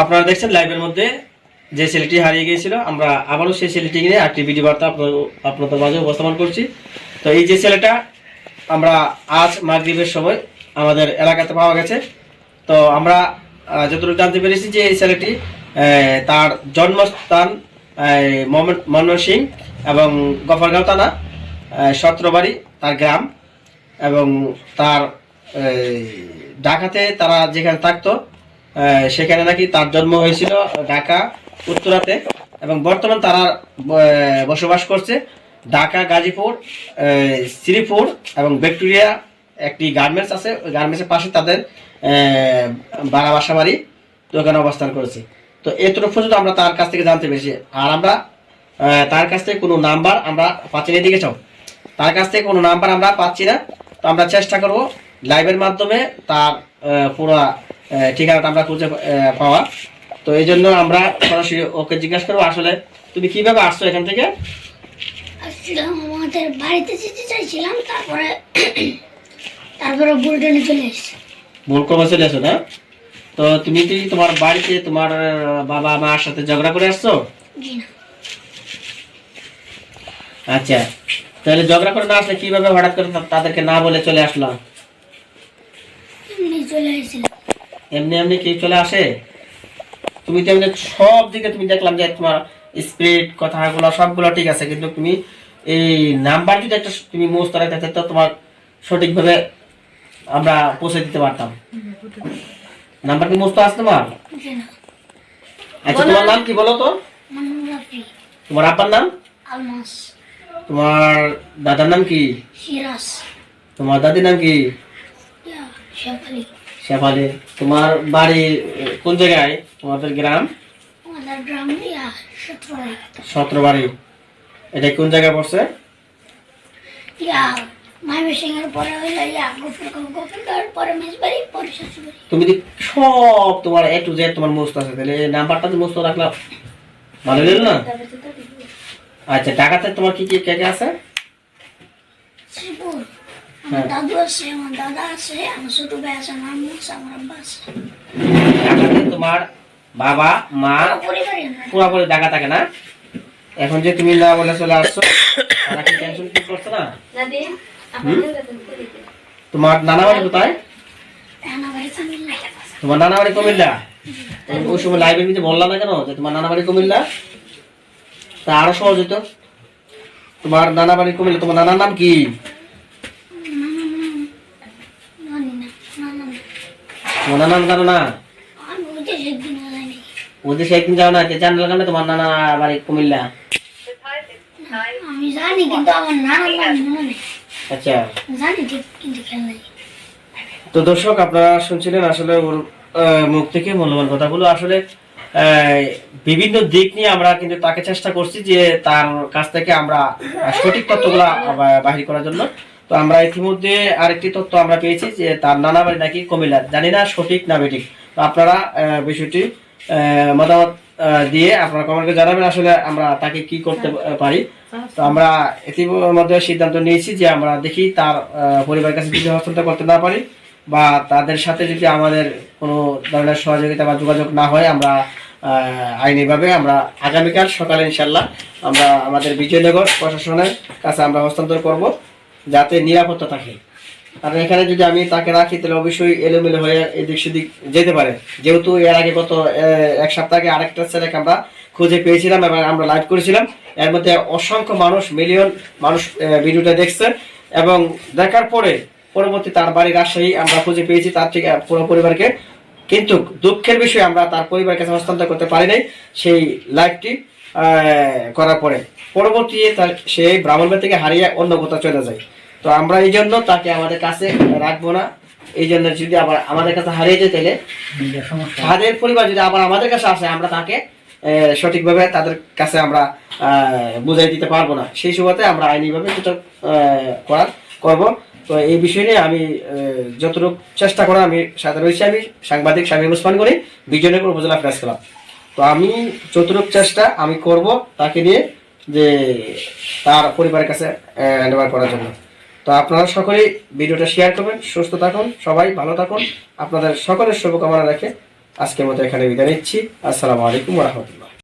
আপনারা দেখছেন লাইভের মধ্যে যে ছেলেটি হারিয়ে গিয়েছিল, আমরা আবারও সেই ছেলেটি নিয়ে একটি ভিডিও বার্তা আপনাদের মাঝে উপস্থাপন করছি। তো এই যে ছেলেটা, আমরা আজ মাগরিবের সময় আমাদের এলাকাতে পাওয়া গেছে। তো আমরা যতটুকু জানতে পেরেছি যে এই ছেলেটি তার জন্মস্থান সিং এবং গফরগাঁও থানা সত্রবাড়ি, তার গ্রাম এবং তার ঢাকাতে তারা যেখানে থাকতো সেখানে নাকি তার জন্ম হয়েছিল ঢাকা, উত্তরাতে, এবং বর্তমান তারা বসবাস করছে ঢাকা, গাজীপুর শ্রীপুর এবং ভিক্টোরিয়া, একটি গার্মেন্টস আছে, ওই গার্মেন্টসের পাশে তাদের বাড়া বাসা বাড়ি তো ওখানে অবস্থান করেছে। তো এতটুকু পর্যন্ত আমরা তার কাছ থেকে জানতে পেরেছি। আর আমরা তার কাছ থেকে কোনো নাম্বার আমরা পাচ্ছি না, এদিকে চাও তার কাছ থেকে কোনো নাম্বার আমরা পাচ্ছি না। তো আমরা চেষ্টা করব লাইভের মাধ্যমে তার পুরো ঠিকানাটা আমরা খুঁজে পাওয়া। তো এই জন্য আমরা সরাসরি ওকে জিজ্ঞাসা করব আসলে তুমি কীভাবে আসছো এখান থেকে? আসছিলাম আমাদের বাড়িতে যেতে চাইছিলাম তারপরে তারপরে বুলটনে চলে এসেছে। ভুল চলে আসো না? তো তুমি কি তোমার বাড়িতে তোমার বাবা মার সাথে ঝগড়া করে আসছো? আচ্ছা তাহলে ঝগড়া করে না আসলে কীভাবে হঠাৎ করে তাদেরকে না বলে চলে আসলাম চলে এসেছিলাম এমনি এমনি কি চলে আসে? তুমি তো এমনি সব দিকে তুমি দেখলাম যে তোমার স্পিড কথাগুলো সবগুলো ঠিক আছে কিন্তু তুমি এই নাম্বার যদি একটা তুমি মুস্ত রাখতে তো তোমার সঠিকভাবে আমরা পৌঁছে দিতে পারতাম। নাম্বার কি মুস্ত আছে তোমার? আচ্ছা তোমার নাম কি বলো তো? তোমার আব্বার নাম? আলমাস। তোমার দাদার নাম কি? সিরাজ। তোমার দাদির নাম কি? শেফালি শেফালি তোমার বাড়ি কোন জায়গায়? তোমাদের গ্রাম? সতেরো বাড়ি এটা কোন জায়গায় পড়ছে? তুমি সব তোমার এ টু জেড তোমার মুস্ত আছে তাহলে নাম্বারটা তো মুস্ত রাখলাম। ভালো না? আচ্ছা টাকাতে তোমার কি কি কে কে আছে। আমার দাদু আছে আমার দাদা আছে আমার ছোট ভাই আছে আমার আম্মু আছে আমার আব্বা আছে। তোমার বাবা মা পুরোপুরি টাকা থাকে না? এখন যে তুমি না বলে চলে আসছো তারা কি টেনশন কি করছ না? তোমার নানা বাড়ি কোথায়? তোমার নানা বাড়ি কুমিল্লা? ওই সময় লাইভের ভিতরে বললা না কেন যে তোমার নানা বাড়ি কুমিল্লা? তা আরও সহজ হতো তোমার নানা বাড়ি কুমিল্লা তোমার নানার নাম কি জানি না না না না। তোমার জানো না? ওদের সে একদিন যাও না জানলে কেন তোমার নানা বাড়ি কুমিল্লা? আমি জানি কিন্তু আমার নানার মনে নেই। আচ্ছা। জানি কিন্তু খেয়াল নেই। তো দর্শক আপনারা শুনছিলেন আসলে ওর আহ, মুখ থেকে মূল্যবান কথাগুলো। আসলে আহ, বিভিন্ন দিক নিয়ে আমরা কিন্তু তাকে চেষ্টা করছি যে তার কাছ থেকে আমরা সঠিক তথ্যগুলো বাহির করার জন্য। তো আমরা ইতিমধ্যে আরেকটি তথ্য আমরা পেয়েছি যে তার নানা বাড়ি নাকি কুমিল্লা। জানি না সঠিক না বেঠিক। তো আপনারা বিষয়টি মতামত দিয়ে আপনারা কমেন্টে জানাবেন আসলে আমরা তাকে কি করতে পারি। তো আমরা ইতিমধ্যে সিদ্ধান্ত নিয়েছি যে আমরা দেখি তার পরিবারের কাছে যদি হস্তান্তর করতে না পারি বা তাদের সাথে যদি আমাদের কোনো ধরনের সহযোগিতা বা যোগাযোগ না হয় আমরা আইনিভাবে আমরা আগামীকাল সকালে ইনশাল্লাহ আমরা আমাদের বিজয়নগর প্রশাসনের কাছে আমরা হস্তান্তর করব। যাতে নিরাপত্তা থাকে। কারণ এখানে যদি আমি তাকে রাখি, তাহলে অবশ্যই এলোমেলো হয়ে এদিক সেদিক যেতে পারে। যেহেতু এর আগে গত এক সপ্তাহ আগে আরেকটা ছেলেকে আমরা খুঁজে পেয়েছিলাম এবং আমরা লাইভ করেছিলাম। এর মধ্যে অসংখ্য মানুষ মিলিয়ন মানুষ ভিডিওটা দেখছে এবং দেখার পরে পরবর্তী তার বাড়ি রাজশাহী আমরা খুঁজে পেয়েছি। তার থেকে পুরো পরিবারকে। কিন্তু দুঃখের বিষয়ে আমরা তার পরিবারকে হস্তান্তর করতে পারি নাই সেই লাইভটি করার পরে। পরবর্তী তার সেই ব্রাহ্মণবাড়ি থেকে হারিয়ে অন্য কোথাও চলে যায়। তো আমরা এই জন্য তাকে আমাদের কাছে রাখব না। এই জন্য যদি আবার আমাদের কাছে হারিয়ে যায় তাহলে তাদের পরিবার যদি আবার আমাদের কাছে আসে আমরা তাকে আহ, সঠিকভাবে তাদের কাছে আমরা বুঝাই দিতে পারব না। সেই সুবাদে আমরা আইনিভাবে যেটা আহ, করার করব। তো এই বিষয় নিয়ে আমি যতটুকু চেষ্টা করা আমি সাথে রয়েছি আমি সাংবাদিক স্বামী উসমান করি বিজয়নগর উপজেলা প্রেস ক্লাব। তো আমি যতটুকু চেষ্টা আমি করব তাকে দিয়ে যে তার পরিবারের কাছে হ্যান্ডওভার করার জন্য। তো আপনারা সকলেই ভিডিওটা শেয়ার করবেন, সুস্থ থাকুন, সবাই ভালো থাকুন। আপনাদের সকলের শুভকামনা রেখে আজকের মতো এখানে বিদায় নিচ্ছি। আসসালামু আলাইকুম রহমতুল্লাহ।